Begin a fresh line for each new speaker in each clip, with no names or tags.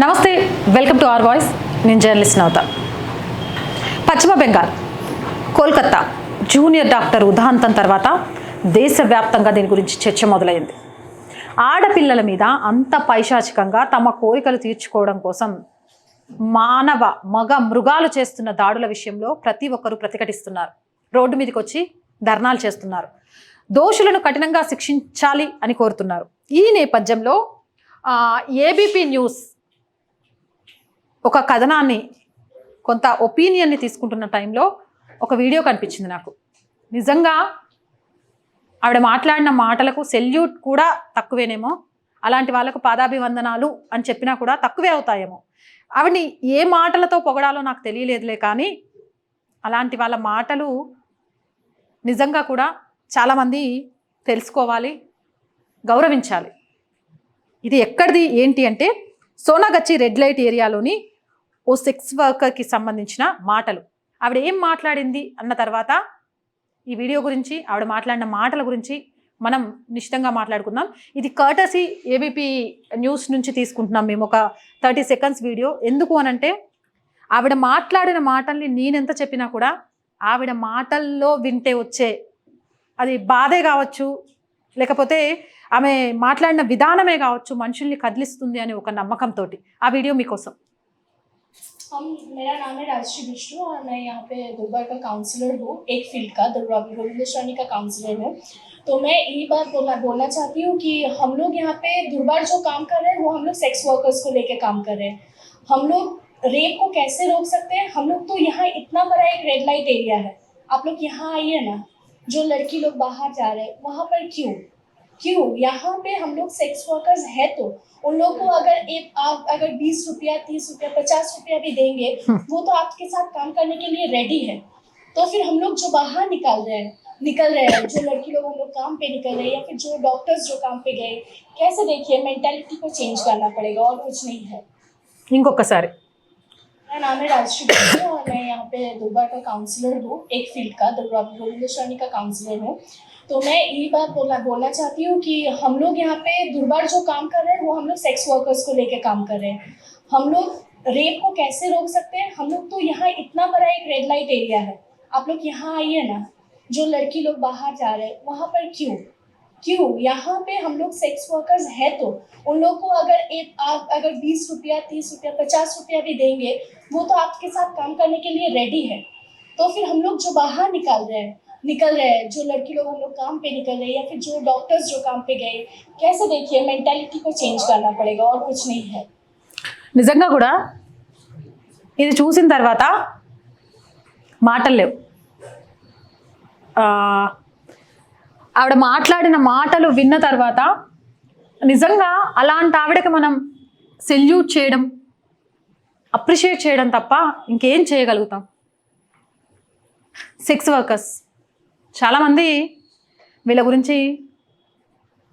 నమస్తే welcome to R voice. నేను journalist Navatha Paschim Bengal Kolkata junior doctor ఉదాంతం తర్వాత దేశవ్యాప్తంగా దీని గురించి చర్చ మొదలైంది. ఆడపిల్లల మీద అంత పైశాచికంగా తమ కోరికలు తీర్చుకోవడం కోసం మానవ మగ మృగాలు చేస్తున్న దాడుల విషయంలో ప్రతి ఒక్కరూ ప్రతిఘటిస్తున్నారు. రోడ్డు మీదకి వచ్చి ధర్నాలు చేస్తున్నారు. దోషులను కఠినంగా శిక్షించాలి అని కోరుతున్నారు. ఈ నేపథ్యంలో ఏబీపీ న్యూస్ ఒక కథనాన్ని కొంత ఒపీనియన్ని తీసుకుంటున్న టైంలో ఒక వీడియో కనిపించింది నాకు. నిజంగా ఆవిడ మాట్లాడిన మాటలకు సెల్యూట్ కూడా తక్కువేనేమో అలాంటి వాళ్ళకు పాదాభివందనాలు అని చెప్పినా కూడా తక్కువే అవుతాయేమో. ఆవిడని ఏ మాటలతో పొగడాలో నాకు తెలియలేదులే కానీ అలాంటి వాళ్ళ మాటలు నిజంగా కూడా చాలామంది తెలుసుకోవాలి గౌరవించాలి. ఇది ఎక్కడిది ఏంటి అంటే సోనాగచ్చి రెడ్ లైట్ ఏరియాలోని ఓ సెక్స్ వర్కర్కి సంబంధించిన మాటలు. ఆవిడ ఏం మాట్లాడింది అన్న తర్వాత ఈ వీడియో గురించి ఆవిడ మాట్లాడిన మాటల గురించి మనం నిశ్చితంగా మాట్లాడుకుందాం. ఇది కర్టసీ ఏబీపీ న్యూస్ నుంచి తీసుకుంటున్నాం మేము. ఒక థర్టీ సెకండ్స్ వీడియో. ఎందుకు అనంటే ఆవిడ మాట్లాడిన మాటల్ని నేనెంత చెప్పినా కూడా ఆవిడ మాటల్లో వింటే వచ్చే అది బాధే కావచ్చు లేకపోతే ఆమె మాట్లాడిన విధానమే కావచ్చు మనుషుల్ని కదిలిస్తుంది అనే ఒక నమ్మకంతో ఆ వీడియో మీకోసం.
हम, मेरा नाम है राजश्री विष्णु और मैं यहाँ पे दुर्गा का काउंसलर हूँ, एक फ़ील्ड का दुर्गा गोविंदेश्वरी का काउंसलर हूँ। तो मैं यही बात बोलना बोलना चाहती हूँ कि हम लोग यहाँ पे दुर्बार जो काम कर रहे हैं, वो हम लोग सेक्स वर्कर्स को लेके काम कर रहे हैं। हम लोग रेप को कैसे रोक सकते हैं? हम लोग तो यहाँ इतना बड़ा एक रेड लाइट एरिया है। आप लोग यहाँ आइए ना, जो लड़की लोग बाहर जा रहे हैं, वहाँ पर क्यों? क्यों? यहाँ पे हम लोग सेक्स वर्कर्स है तो। उन लोग को अगर एक आप अगर बीस रुपया, तीस रुपया, पचास रुपया भी देंगे, वो तो आपके साथ काम करने के लिए रेडी है। तो फिर हम लोग जो बाहर निकाल रहे हैं, निकल रहे हैं, जो लड़की लोग हम लोग काम पे निकल रहे हैं या फिर जो डॉक्टर्स जो काम पे गए, कैसे देखिए मेंटेलिटी को चेंज करना पड़ेगा और कुछ नहीं है।
इनको कसारे
मेरा नाम है राजश्री और मैं यहाँ पे दुर्गा का काउंसलर हूँ, एक फ़ील्ड का दुर्गा गोविंदेश्वरी का काउंसलर हूँ। तो मैं यही बात बोलना बोलना चाहती हूँ कि हम लोग यहाँ पे दुर्बार जो काम कर रहे हैं, वो हम लोग सेक्स वर्कर्स को लेके काम कर रहे हैं। हम लोग रेप को कैसे रोक सकते हैं? हम लोग तो यहाँ इतना बड़ा एक रेड लाइट एरिया है। आप लोग यहाँ आइए ना, जो लड़की लोग बाहर जा रहे हैं, वहाँ पर क्यों? क्यों यहाँ पे हम लोग सेक्स वर्कर्स है तो उन लोग को अगर एक आप अगर बीस रुपया तीस रुपया पचास रुपया भी देंगे वो तो आपके साथ काम करने के लिए रेडी है तो फिर हम लोग जो बाहर निकल रहे हैं निकल रहे हैं जो लड़की लोग हम लोग काम पे निकल रहे हैं या फिर जो डॉक्टर्स जो काम पे गए कैसे देखिए मेंटेलिटी को चेंज करना पड़ेगा और कुछ नहीं है
నిజంగా కూడా ఇది చూసిన తర్వాత మాటలు లేవు ఆ, ఆవిడ మాట్లాడిన మాటలు విన్న తర్వాత నిజంగా అలాంటి ఆవిడకి మనం సెల్యూట్ చేయడం అప్రిషియేట్ చేయడం తప్ప ఇంకేం చేయగలుగుతాం? సెక్స్ వర్కర్స్ చాలామంది వీళ్ళ గురించి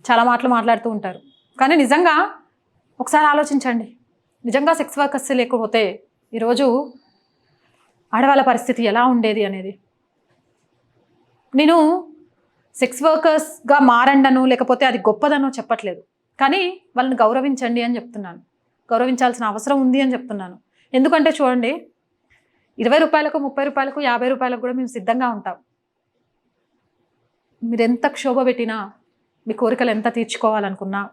చాలా మాటలు మాట్లాడుతూ ఉంటారు. కానీ నిజంగా ఒకసారి ఆలోచించండి. నిజంగా సెక్స్ వర్కర్స్ లేకపోతే ఈరోజు ఆడవాళ్ళ పరిస్థితి ఎలా ఉండేది అనేది? నేను సెక్స్ వర్కర్స్గా మారండను లేకపోతే అది గొప్పదనో చెప్పట్లేదు. కానీ వాళ్ళని గౌరవించండి అని చెప్తున్నాను. గౌరవించాల్సిన అవసరం ఉంది అని చెప్తున్నాను. ఎందుకంటే చూడండి ఇరవై రూపాయలకు ముప్పై రూపాయలకు యాభై రూపాయలకు కూడా మేము సిద్ధంగా ఉంటాం. మీరు ఎంత క్షోభ పెట్టినా మీ కోరికలు ఎంత తీర్చుకోవాలనుకున్నా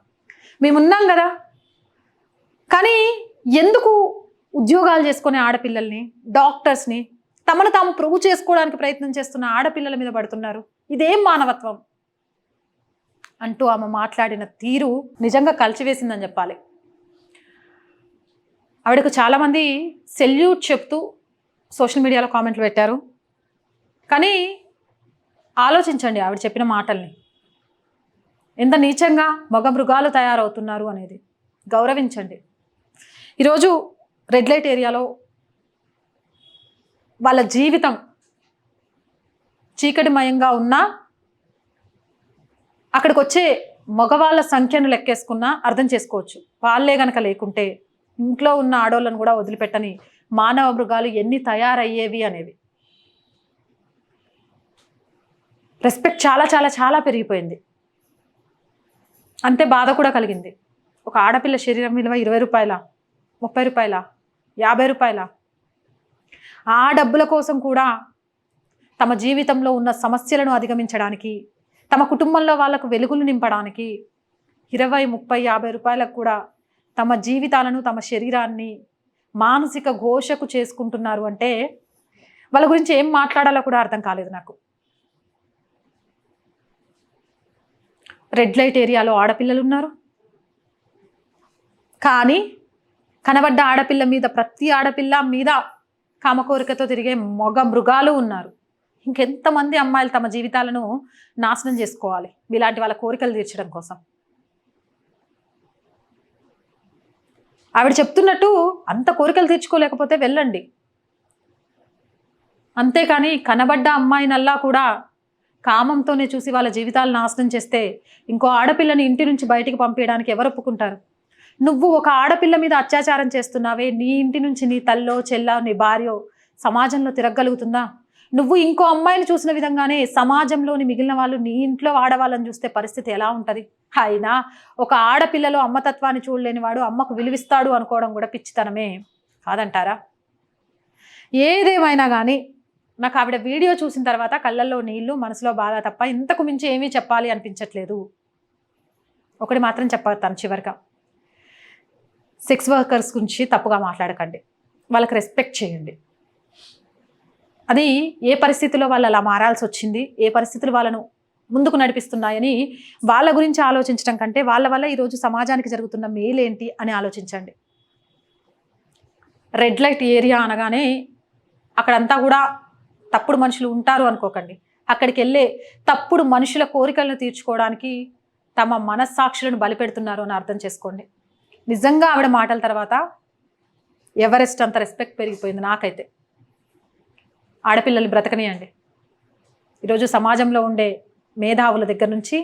మేమున్నాం కదా. కానీ ఎందుకు ఉద్యోగాలు చేసుకునే ఆడపిల్లల్ని డాక్టర్స్ని తమను తాము ప్రూవ్ చేసుకోవడానికి ప్రయత్నం చేస్తున్న ఆడపిల్లల మీద పడుతున్నారు? ఇదేం మానవత్వం? అంటూ ఆమె మాట్లాడిన తీరు నిజంగా కలిచివేసిందని చెప్పాలి. ఆవిడకు చాలామంది సెల్యూట్ చెప్తూ సోషల్ మీడియాలో కామెంట్లు పెట్టారు. కానీ ఆలోచించండి ఆవిడ చెప్పిన మాటల్ని. ఎంత నీచంగా మగ మృగాలు తయారవుతున్నారు అనేది గౌరవించండి. ఈరోజు రెడ్ లైట్ ఏరియాలో వాళ్ళ జీవితం చీకటిమయంగా ఉన్నా అక్కడికి వచ్చే మగవాళ్ళ సంఖ్యను లెక్కేసుకున్నా అర్థం చేసుకోవచ్చు. వాళ్ళే గనక లేకుంటే ఇంట్లో ఉన్న ఆడోళ్ళను కూడా వదిలిపెట్టని మానవ మృగాలు ఎన్ని తయారయ్యేవి అనేవి. రెస్పెక్ట్ చాలా చాలా చాలా పెరిగిపోయింది. అంతే బాధ కూడా కలిగింది. ఒక ఆడపిల్ల శరీరం విలువ ఇరవై రూపాయల ముప్పై రూపాయల యాభై రూపాయల. ఆ డబ్బుల కోసం కూడా తమ జీవితంలో ఉన్న సమస్యలను అధిగమించడానికి తమ కుటుంబంలో వాళ్ళకు వెలుగులు నింపడానికి ఇరవై ముప్పై యాభై రూపాయలకు కూడా తమ జీవితాలను తమ శరీరాన్ని మానసిక ఘోషకు చేసుకుంటున్నారు అంటే వాళ్ళ గురించి ఏం మాట్లాడాలో కూడా అర్థం కాలేదు నాకు. రెడ్ లైట్ ఏరియాలో ఆడపిల్లలు ఉన్నారు. కానీ కనబడ్డ ఆడపిల్ల మీద ప్రతి ఆడపిల్ల మీద కామకోరికతో తిరిగే మొగ మృగాలు ఉన్నారు. ఇంకెంతమంది అమ్మాయిలు తమ జీవితాలను నాశనం చేసుకోవాలి? ఇలాంటి వాళ్ళ కోరికలు తీర్చడం కోసం. ఆవిడ చెప్తున్నట్టు అంత కోరికలు తీర్చుకోలేకపోతే వెళ్ళండి. అంతేకాని కనబడ్డ అమ్మాయినల్లా కూడా కామంతోనే చూసి వాళ్ళ జీవితాలు నాశనం చేస్తే ఇంకో ఆడపిల్లని ఇంటి నుంచి బయటికి పంపించడానికి ఎవరు ఒప్పుకుంటారు? నువ్వు ఒక ఆడపిల్ల మీద అత్యాచారం చేస్తున్నావే నీ ఇంటి నుంచి నీ తల్లో చెల్లో నీ భార్యో సమాజంలో తిరగలుగుతుందా నువ్వు ఇంకో అమ్మాయిని చూసిన విధంగానే సమాజంలోని మిగిలిన వాళ్ళు నీ ఇంట్లో ఆడవాళ్ళని చూస్తే పరిస్థితి ఎలా ఉంటుంది? అయినా ఒక ఆడపిల్లలో అమ్మతత్వాన్ని చూడలేని వాడు అమ్మకు విలువిస్తాడు అనుకోవడం కూడా పిచ్చితనమే. కాదంటారా? ఏదేమైనా కానీ నాకు ఆవిడ వీడియో చూసిన తర్వాత కళ్ళల్లో నీళ్ళు మనసులో బాధ తప్ప ఇంతకు మించి ఏమీ చెప్పాలి అనిపించట్లేదు. ఒకటి మాత్రం చెప్పతాను చివరిగా. సెక్స్ వర్కర్స్ గురించి తప్పుగా మాట్లాడకండి. వాళ్ళకి రెస్పెక్ట్ చేయండి. అది ఏ పరిస్థితిలో వాళ్ళు అలా మారాల్సి వచ్చింది ఏ పరిస్థితులు వాళ్ళను ముందుకు నడిపిస్తున్నాయని వాళ్ళ గురించి ఆలోచించడం కంటే వాళ్ళ వల్ల ఈరోజు సమాజానికి జరుగుతున్న మేలేంటి అని ఆలోచించండి. రెడ్ లైట్ ఏరియా అనగానే అక్కడంతా కూడా తప్పుడు మనుషులు ఉంటారు అనుకోకండి. అక్కడికి వెళ్ళే తప్పుడు మనుషుల కోరికలను తీర్చుకోవడానికి తమ మనస్సాక్షులను బలిపెడుతున్నారు అని అర్థం చేసుకోండి. నిజంగా ఆవిడ మాటల తర్వాత ఎవరెస్ట్ అంత రెస్పెక్ట్ పెరిగిపోయింది నాకైతే. ఆడపిల్లలు బ్రతకనియండి. ఈరోజు సమాజంలో ఉండే మేధావుల దగ్గర నుంచి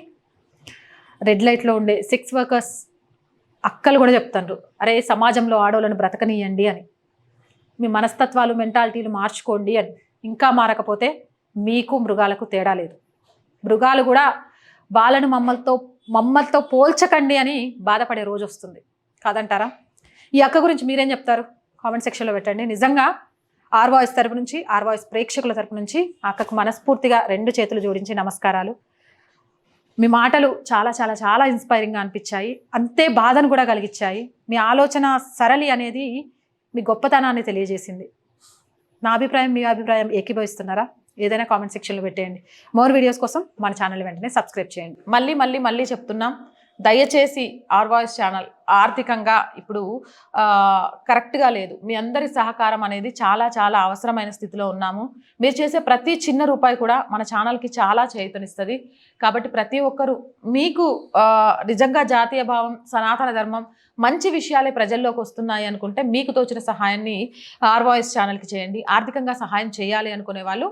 రెడ్ లైట్లో ఉండే సెక్స్ వర్కర్స్ అక్కలు కూడా చెప్తారు అరే సమాజంలో ఆడవాళ్ళను బ్రతకనియండి అని. మీ మనస్తత్వాలు మెంటాలిటీలు మార్చుకోండి అని. ఇంకా మారకపోతే మీకు మృగాలకు తేడా లేదు. మృగాలు కూడా వాళ్ళను మమ్మల్తో మమ్మల్తో పోల్చకండి అని బాధపడే రోజు వస్తుంది. కాదంటారా? ఈ అక్క గురించి మీరేం చెప్తారు? కామెంట్ సెక్షన్లో పెట్టండి. నిజంగా ఆర్ వాయిస్ తరపు నుంచి ఆర్ వాయిస్ ప్రేక్షకుల తరపు నుంచి అక్కకు మనస్ఫూర్తిగా రెండు చేతులు జోడించి నమస్కారాలు. మీ మాటలు చాలా చాలా చాలా ఇన్స్పైరింగ్గా అనిపించాయి. అంతే బాధను కూడా కలిగించాయి. మీ ఆలోచన సరళి అనేది మీ గొప్పతనాన్ని తెలియజేసింది. నా అభిప్రాయం మీ అభిప్రాయం ఏకీభవిస్తున్నారా? ఏదైనా కామెంట్ సెక్షన్లో పెట్టేయండి. మోర్ వీడియోస్ కోసం మన ఛానల్ వెంటనే సబ్స్క్రైబ్ చేయండి. మళ్ళీ మళ్ళీ మళ్ళీ చెప్తున్నాం దయచేసి ఆర్వాయిస్ ఛానల్ ఆర్థికంగా ఇప్పుడు కరెక్ట్గా లేదు. మీ అందరి సహకారం అనేది చాలా చాలా అవసరమైన స్థితిలో ఉన్నాము. మీరు చేసే ప్రతి చిన్న రూపాయి కూడా మన ఛానల్కి చాలా చేతనిస్తుంది కాబట్టి ప్రతి ఒక్కరూ మీకు నిజంగా జాతీయ భావం సనాతన ధర్మం మంచి విషయాలే ప్రజల్లోకి వస్తున్నాయి అనుకుంటే మీకు తోచిన సహాయాన్ని ఆర్వాయిస్ ఛానల్కి చేయండి. ఆర్థికంగా సహాయం చేయాలి అనుకునే వాళ్ళు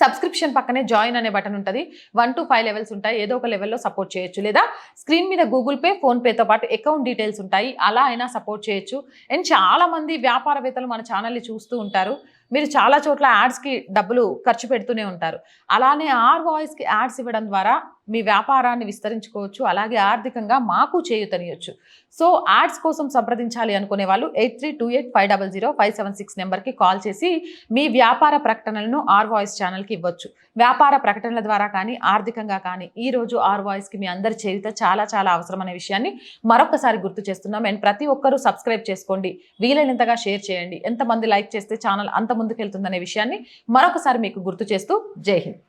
సబ్స్క్రిప్షన్ పక్కనే జాయిన్ అనే బటన్ ఉంటుంది. వన్ టు ఫైవ్ లెవెల్స్ ఉంటాయి. ఏదో ఒక లెవెల్లో సపోర్ట్ చేయొచ్చు. లేదా స్క్రీన్ మీద గూగుల్ పే ఫోన్పేతో పాటు అకౌంట్ డీటెయిల్స్ ఉంటాయి. అలా అయినా సపోర్ట్ చేయొచ్చు. అండ్ చాలామంది వ్యాపారవేత్తలు మన ఛానల్ని చూస్తూ ఉంటారు. మీరు చాలా చోట్ల యాడ్స్కి డబ్బులు ఖర్చు పెడుతూనే ఉంటారు. అలానే ఆర్ వాయిస్కి యాడ్స్ ఇవ్వడం ద్వారా మీ వ్యాపారాన్ని విస్తరించుకోవచ్చు అలాగే ఆర్థికంగా మాకు చేయుతనియొచ్చు. సో యాడ్స్ కోసం సంప్రదించాలి అనుకునే వాళ్ళు eight three two eight five double zero five seven six నెంబర్కి కాల్ చేసి మీ వ్యాపార ప్రకటనలను ఆర్ వాయిస్ ఛానల్కి ఇవ్వచ్చు. వ్యాపార ప్రకటనల ద్వారా కానీ ఆర్థికంగా కానీ ఈ రోజు ఆర్ వాయిస్కి మీ అందరి చేరిత చాలా చాలా అవసరమనే విషయాన్ని మరొకసారి గుర్తు చేస్తున్నాం. అండ్ ప్రతి ఒక్కరూ సబ్స్క్రైబ్ చేసుకోండి. వీలైనంతగా షేర్ చేయండి. ఎంతమంది లైక్ చేస్తే ఛానల్ అంత ముందుకెళ్తుందనే విషయాన్ని మరొకసారి మీకు గుర్తు చేస్తూ జై హింద్.